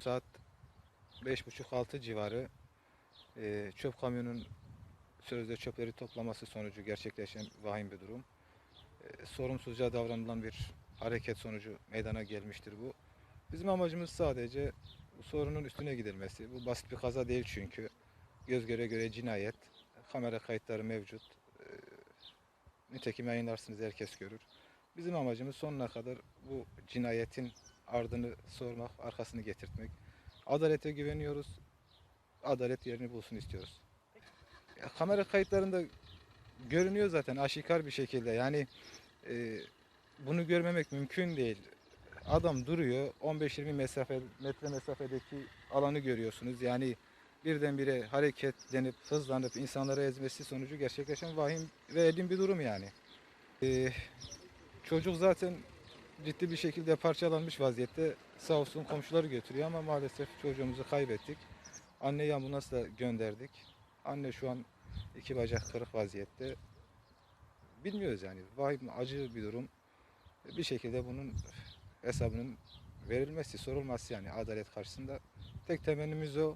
Saat 5.30-6 civarı e, çöp kamyonun sözde çöpleri toplaması sonucu gerçekleşen vahim bir durum. E, sorumsuzca davranılan bir hareket sonucu meydana gelmiştir bu. Bizim amacımız sadece bu sorunun üstüne gidilmesi. Bu basit bir kaza değil çünkü. Göz göre göre cinayet. Kamera kayıtları mevcut. E, nitekim yayınlarsınız herkes görür. Bizim amacımız sonuna kadar bu cinayetin ardını sormak, arkasını getirtmek. Adalete güveniyoruz. Adalet yerini bulsun istiyoruz. Ya, kamera kayıtlarında görünüyor zaten aşikar bir şekilde. Yani e, bunu görmemek mümkün değil. Adam duruyor 15-20 mesafe metre mesafedeki alanı görüyorsunuz. Yani birdenbire hareketlenip hızlanıp insanlara ezmesi sonucu gerçekleşen vahim ve elin bir durum yani. E, çocuk zaten ciddi bir şekilde parçalanmış vaziyette. Sağ olsun komşuları götürüyor ama maalesef çocuğumuzu kaybettik. Anneyi ambulansla gönderdik. Anne şu an iki bacak kırık vaziyette. Bilmiyoruz yani. Vahim acı bir durum. Bir şekilde bunun hesabının verilmesi, sorulması yani adalet karşısında. Tek temennimiz o.